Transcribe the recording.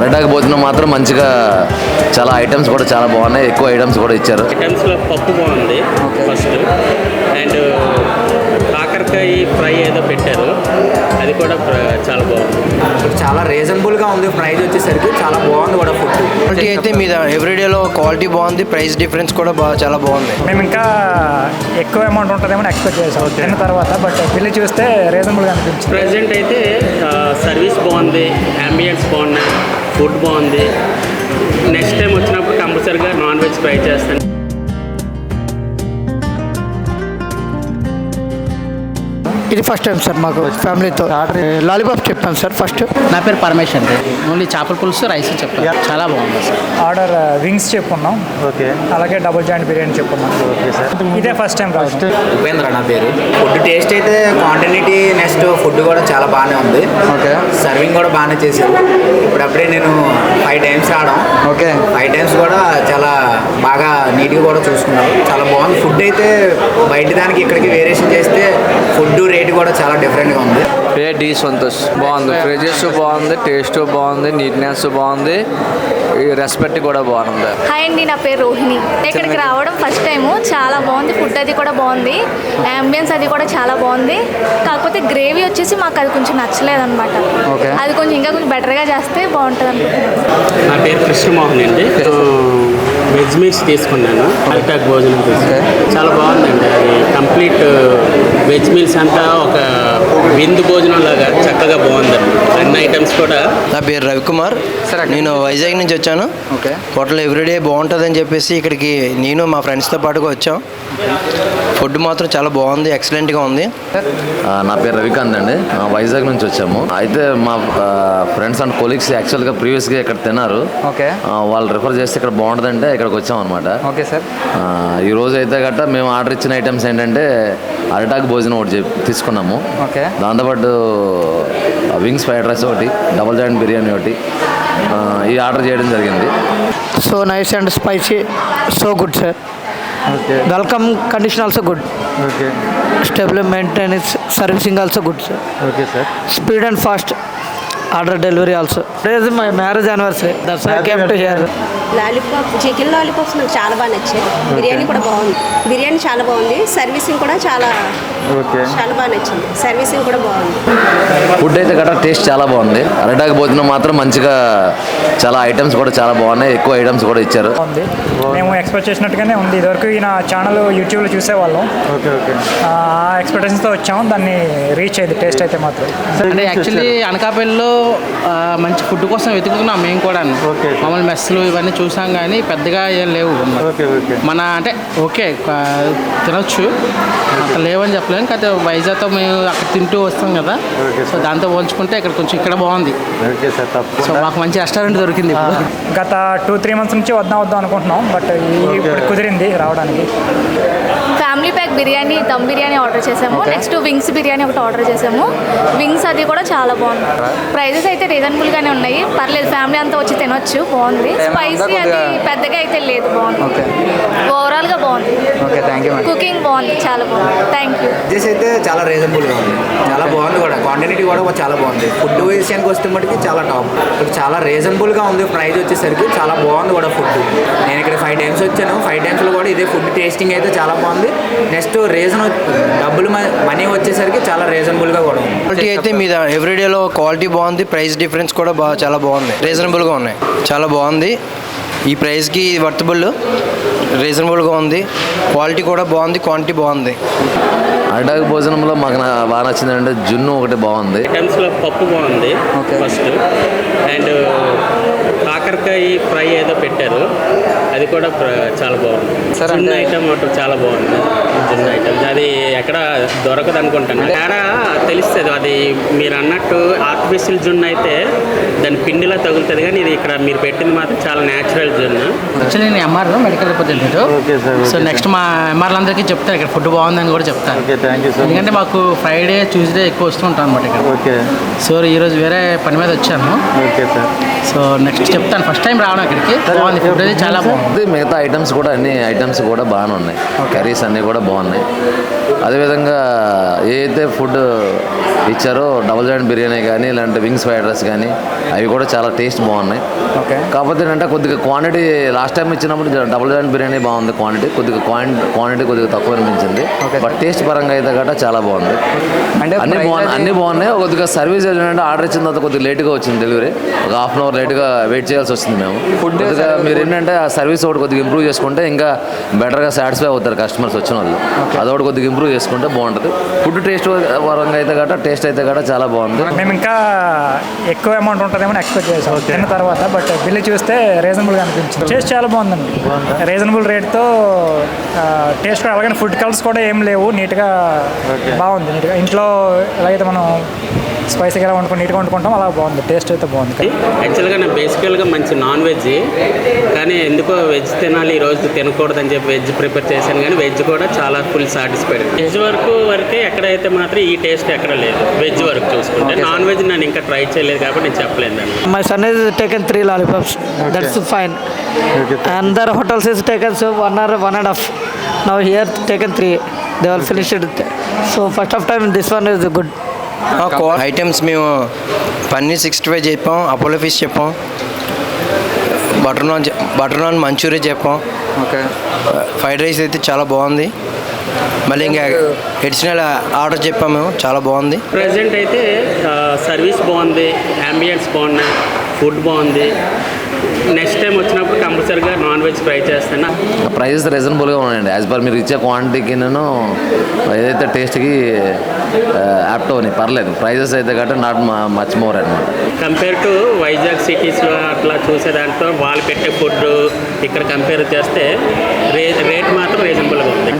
అరటాకు భోజనం మాత్రం మంచిగా చాలా ఐటమ్స్ కూడా చాలా బాగున్నాయి. ఎక్కువ ఐటమ్స్ కూడా ఇచ్చారు. ఐటమ్స్లో పప్పు బాగుంది ఫస్ట్ అండ్ కాకరకాయ ఫ్రై ఏదో పెట్టారు. అది కూడా చాలా బాగుంది. చాలా రీజనబుల్గా ఉంది. ప్రైస్ వచ్చేసరికి చాలా బాగుంది కూడా ఫుడ్ క్వాలిటీ అయితే మీద ఎవ్రీడేలో క్వాలిటీ బాగుంది ప్రైస్ డిఫరెన్స్ కూడా బాగా చాలా బాగుంది. మేము ఇంకా ఎక్కువ అమౌంట్ ఉంటుందేమో ఎక్స్పెక్ట్ చేసాం. తిన్న తర్వాత బట్ వెళ్ళి చూస్తే రీజనబుల్గా అనిపించింది. ప్రజెంట్ అయితే సర్వీస్ బాగుంది అంబియన్స్ బాగున్నాయి ఫుడ్ బాగుంది. నెక్స్ట్ టైం వచ్చినప్పుడు కంపల్సరీగా నాన్ వెజ్ ట్రై చేస్తాను. ఇది ఫస్ట్ టైం సార్ మాకు ఫ్యామిలీతో లాలీపాప్ చెప్పాను సార్ ఫస్ట్ నా పేరు పరమేష్ అండి. ఓన్లీ చేపల పులుసు రైస్ చెప్పాను. చాలా బాగుంది సార్ ఆర్డర్ వింగ్స్ చెప్పున్నాం. ఓకే. అలాగే డబుల్ జాయింట్ బిర్యానీ చెప్పున్నాం. ఓకే సార్ ఇదే ఫస్ట్ టైం ఫస్ట్ ఉపేంద్ర నా పేరు. ఫుడ్ టేస్ట్ అయితే క్వాంటిటీ నెక్స్ట్ ఫుడ్ కూడా చాలా బాగానే ఉంది. ఓకే. సర్వింగ్ కూడా బాగానే చేశారు. ఇప్పుడప్పుడే నేను ఫైవ్ టైమ్స్ రావడం. ఓకే. ఫైవ్ టైమ్స్ కూడా చాలా బాగా నీట్గా కూడా చూసుకున్నారు చాలా బాగుంది. ఫుడ్ అయితే బయట దానికి ఇక్కడికి వేరియేషన్ చేస్తే ఫుడ్ రేట్ కూడా చాలా డిఫరెంట్గా ఉంది. A D Santosh. బాగుంది. ఫ్రెజెస్ బాగుంది టేస్ట్ బాగుంది నీట్నెస్ బాగుంది. ఈ రెస్పెక్ట్ కూడా బాగుంది. హాయ్ అండి నా పేరు రోహిణి. ఇక్కడికి రావడం ఫస్ట్ టైం చాలా బాగుంది ఫుడ్ అది కూడా బాగుంది. అంబియన్స్ అది కూడా చాలా బాగుంది. కాకపోతే గ్రేవీ వచ్చేసి మాకు అది కొంచెం నచ్చలేదు అనమాట. అది కొంచెం ఇంకా కొంచెం బెటర్గా చేస్తే బాగుంటుంది అనుకుంటున్నాను నా పేరు కృష్ణమోహన్ అండి. వెజ్ మీల్స్ తీసుకున్నాను అరిటాక్ భోజనం తీసుకున్నాను. చాలా బాగుందండి అది. కంప్లీట్ వెజ్ మీల్స్ అంతా ఒక విందు భోజనం లాగా చక్కగా బాగుందండి. అన్ని ఐటమ్స్ కూడా నా పేరు రవికుమార్. నేను వైజాగ్ నుంచి వచ్చాను. ఓకే. హోటల్ ఎవ్రీడే బాగుంటుందని చెప్పేసి ఇక్కడికి నేను మా ఫ్రెండ్స్తో పాటుగా వచ్చాం. ఫుడ్ మాత్రం చాలా బాగుంది ఎక్సలెంట్గా ఉంది. నా పేరు రవికాంత్ అండి. వైజాగ్ నుంచి వచ్చాము. అయితే మా ఫ్రెండ్స్ అండ్ కొలీగ్స్ యాక్చువల్గా ప్రీవియస్గా ఇక్కడ తిన్నారు. ఓకే. వాళ్ళు రిఫర్ చేస్తే ఇక్కడ బాగుంటుందంటే ఇక్కడికి వచ్చాం అనమాట ఓకే సార్. ఈ రోజు అయితే గట్ట మేము ఆర్డర్ ఇచ్చిన ఐటమ్స్ ఏంటంటే అరటాకు భోజనం ఒకటి తీసుకున్నాము. ఓకే. దాంతోపాటు వింగ్స్ ఫ్రైడ్ రైస్ ఒకటి డబల్ జాయింట్ బిర్యానీ ఒకటి ఆ, ఈ ఆర్డర్ చేయడం జరిగింది. So nice and spicy so good sir. Okay. Welcome condition also good. Okay. Stable maintenance servicing also good sir. Okay sir. Speed and fast order delivery also. Is my marriage anniversary that's I came to here lollipop chicken lollipops నాకు చాలా బాగా నచ్చాయి. బిర్యానీ కూడా బాగుంది. బిర్యానీ చాలా బాగుంది. Servicing కూడా చాలా ఓకే. చాలా బాగా నచ్చింది. సర్వీసింగ్ కూడా బాగుంది. ఫుడ్ అయితే గట్రా టేస్ట్ చాలా బాగుంది. అరటాకు భోజనం మాత్రం మంచిగా చాలా ఐటమ్స్ కూడా చాలా బాగున్నాయి. ఎక్కువ ఐటమ్స్ కూడా ఇచ్చారు. ఉంది మేము ఎక్స్పెక్ట్ చేసినట్టుగానే ఉంది. ఇదివరకు ఈ నా ఛానల్ యూట్యూబ్లో చూసేవాళ్ళం. Okay okay. ఆ ఎక్స్పెక్టేషన్స్తో వచ్చాం దాన్ని రీచ్ అయింది టేస్ట్ అయితే మాత్రం. అంటే యాక్చువల్లీ అనకాపల్లిలో మంచి ఫుడ్ కోసం వెతుకుతున్నాం మేము కూడా ఓకే. మామూలు మెస్లు ఇవన్నీ చూసాం కానీ పెద్దగా ఏం లేవు అన్నమాట. Okay okay. మన అంటే ఓకే తినొచ్చు. అంత లేవని చెప్పలేము కాకపోతే వైజాగ్తో మేము అక్కడ తింటూ వస్తాం కదా. సో దాంతో పోల్చుకుంటే ఇక్కడ కొంచెం ఇక్కడ బాగుంది. సో మాకు మంచి రెస్టారెంట్ దొరికింది ఇప్పుడు. గత టూ త్రీ మంత్స్ నుంచి వద్దాం వద్దాం అనుకుంటున్నాం. బట్ ఇప్పుడు కుదిరింది రావడానికి. Family pack biryani dum biryani order చేసాము. నెక్స్ట్ వింగ్స్ బిర్యానీ ఒకటి ఆర్డర్ చేసాము. వింగ్స్ అది కూడా చాలా బాగుంది. ప్రైజెస్ అయితే రీజనబుల్గానే ఉన్నాయి. పర్లేదు ఫ్యామిలీ అంతా వచ్చి తినొచ్చు. బాగుంది. స్పైసీ అది పెద్దగా అయితే లేదు బాగుంది. ఓకే. ఓవరాల్గా బాగుంది. ఓకే థ్యాంక్ యూ కుకింగ్ బాగుంది చాలా బాగుంది. థ్యాంక్ యూ దిస్ అయితే చాలా రీజనబుల్గా ఉంది. చాలా బాగుంది కూడా. క్వాంటిటీ కూడా చాలా బాగుంది. ఫుడ్ విషయానికి వస్తే మటుకి చాలా టాప్ ఇక్కడ చాలా రీజనబుల్గా ఉంది ప్రైస్ వచ్చేసరికి. చాలా బాగుంది కూడా ఫుడ్ నేను ఇక్కడ ఫైవ్ టైమ్స్ వచ్చాను. ఫైవ్ టైమ్స్లో కూడా ఇదే ఫుడ్ టేస్టింగ్ అయితే చాలా బాగుంది. నెక్స్ట్ రీజన్ డబ్బులు మనీ వచ్చేసరికి చాలా రీజనబుల్గా కూడా ఉంది. క్వాలిటీ అయితే మీద ఎవ్రీడేలో క్వాలిటీ బాగుంది. ప్రైస్ డిఫరెన్స్ కూడా బాగా చాలా బాగుంది. రీజనబుల్గా ఉన్నాయి. చాలా బాగుంది. ఈ ప్రైస్కి వర్తబుల్ రీజనబుల్గా ఉంది. క్వాలిటీ కూడా బాగుంది క్వాంటిటీ బాగుంది. అరటాకు భోజనంలో మాకు నా- బాగా నచ్చింది అంటే జున్ను ఒకటి బాగుంది. ఐటమ్స్లో పప్పు బాగుంది ఫస్ట్. అండ్ కాకరకాయ ఫ్రై ఏదో పెట్టారు. అది కూడా చాలా బాగుంది. చిన్న ఐటమ్ ఒకటి చాలా బాగుంది. చిన్న ఐటమ్ అది ఎక్కడ దొరకదు అనుకుంటాను. తేడా తెలుస్తుంది అది. మీరు అన్నట్టు ఆర్టిఫిషియల్ జున్ను అయితే దాని పిండిలా తగులుతుంది కానీ ఇది ఇక్కడ మీరు పెట్టింది మాత్రం చాలా న్యాచురల్ జున్ను. యాక్చువల్లీ నేను MR medical representative okay sir, okay so next మా ఎంఆర్లు అందరికీ చెప్తాను. ఇక్కడ ఫుడ్ బాగుందని కూడా చెప్తాను. ఓకే థ్యాంక్ యూ సార్ ఎందుకంటే మాకు ఫ్రైడే ట్యూస్డే ఎక్కువ వస్తూ ఉంటాం అనమాట ఇక్కడ. ఓకే సో ఈరోజు వేరే పని మీద వచ్చాను. ఓకే సార్ సో నెక్స్ట్ చెప్తాను. ఫస్ట్ టైం రావడం ఇక్కడికి. బాగుంది. ఫుడ్ అది చాలా బాగుంది. కాకపోతే మిగతా ఐటమ్స్ కూడా అన్ని ఐటమ్స్ కూడా బాగానే ఉన్నాయి. కర్రీస్ అన్నీ కూడా బాగున్నాయి. అదేవిధంగా ఏ అయితే ఫుడ్ ఇచ్చారో డబుల్ జాయింట్ బిర్యానీ కానీ ఇలాంటి వింగ్స్ ఫ్రైడ్ రైస్ కానీ అవి కూడా చాలా టేస్ట్ బాగున్నాయి. కాకపోతే ఏంటంటే కొద్దిగా క్వాంటిటీ లాస్ట్ టైం ఇచ్చినప్పుడు డబుల్ జాయింట్ బిర్యానీ బాగుంది క్వాంటిటీ కొద్దిగా క్వాంటిటీ కొద్దిగా తక్కువ అనిపించింది. బట్ టేస్ట్ పరంగా అయితే గట్రా చాలా బాగుంది. అంటే అన్ని బాగున్నాయి అన్ని బాగున్నాయి. కొద్దిగా సర్వీస్ ఏంటంటే ఆర్డర్ ఇచ్చిన తర్వాత కొద్దిగా లేట్గా వచ్చింది డెలివరీ ఒక హాఫ్ అన్ అవర్ లేట్గా వెయిట్ చేయాల్సి వస్తుంది మేము. కొద్దిగా మీరు ఏంటంటే ఆ సర్వీస్ ఒకటి కొద్దిగా ఇంప్రూవ్ చేసుకుంటే ఇంకా బెటర్గా సాటిస్ఫై అవుతారు కస్టమర్స్ వచ్చిన వాళ్ళు. అదొకటి కొద్దిగా ఇంప్రూవ్ చేసుకుంటే బాగుంటుంది. ఫుడ్ టేస్ట్ పరంగా అయితే గట్రా టేస్ట్ అయితే గట్రా చాలా బాగుంది. మేము ఇంకా ఎక్కువ అమౌంట్ ఉంటుందేమో ఎక్స్పెక్ట్ చేసాం. తిన్న తర్వాత బట్ బిల్లు చూస్తే రీజనబుల్గా అనిపించింది. టేస్ట్ చాలా బాగుందండి. రీజనబుల్ రేట్తో టేస్ట్ అలాగే ఫుడ్ కలర్స్ కూడా ఏం లేవు. నీట్గా బాగుంది నీట్గా. ఇంట్లో ఎలాగైతే మనం స్పైసీగా వండుకుని నీట్గా వండుకుంటాం అలా బాగుంది టేస్ట్ అయితే బాగుంది యాక్చువల్గా నా బేసికల్గా మంచి నాన్ వెజ్ కానీ ఎందుకో వెజ్ తినాలి ఈ రోజు తినకూడదని చెప్పి వెజ్ ప్రిపేర్ చేశాను కానీ వెజ్ కూడా చాలా ఫుల్ సాటిస్ఫైడ్ వెజ్ వరకు వరకే ఎక్కడైతే మాత్రం ఈ టేస్ట్ ఎక్కడ లేదు వెజ్ వరకు చూసుకుంటే నాన్ వెజ్ నేను ఇంకా ట్రై చేయలేదు కాబట్టి నేను చెప్పలేను దాన్ని taken three lollipops. That's fine. And their hotels is taken so one or one and a half. Now here taken three. They all finished it. So first of time this one is good. Items మేము paneer sixty five చెప్పాం Apollo fish చెప్పాం butter naan butter naan manchuria చెప్పాం. Okay fried rice అయితే చాలా బాగుంది. మళ్ళీ ఇంకా additional order చెప్పాము మేము. చాలా బాగుంది. ప్రజెంట్ అయితే సర్వీస్ బాగుంది అంబియన్స్ బాగున్నాయి ఫుడ్ బాగుంది. నెక్స్ట్ టైం వచ్చినప్పుడు కంపల్సరీగా నాన్ వెజ్ ట్రై చేస్తాను? ప్రైజెస్ రీజనబుల్గా ఉన్నాయండి. యాజ్ పర్ మీరు ఇచ్చే క్వాంటిటీకి నేను ఏదైతే టేస్ట్కి యాప్ట్ అవునాయి పర్లేదు. ప్రైజెస్ అయితే గట్రా నాట్ మచ్ మోర్ అనమాట కంపేర్ టు వైజాగ్ సిటీస్లో అట్లా చూసే దాంట్లో వాళ్ళు పెట్టే ఫుడ్ ఇక్కడ కంపేర్ చేస్తే రేట్ మాత్రం రీజనబుల్గా ఉంది.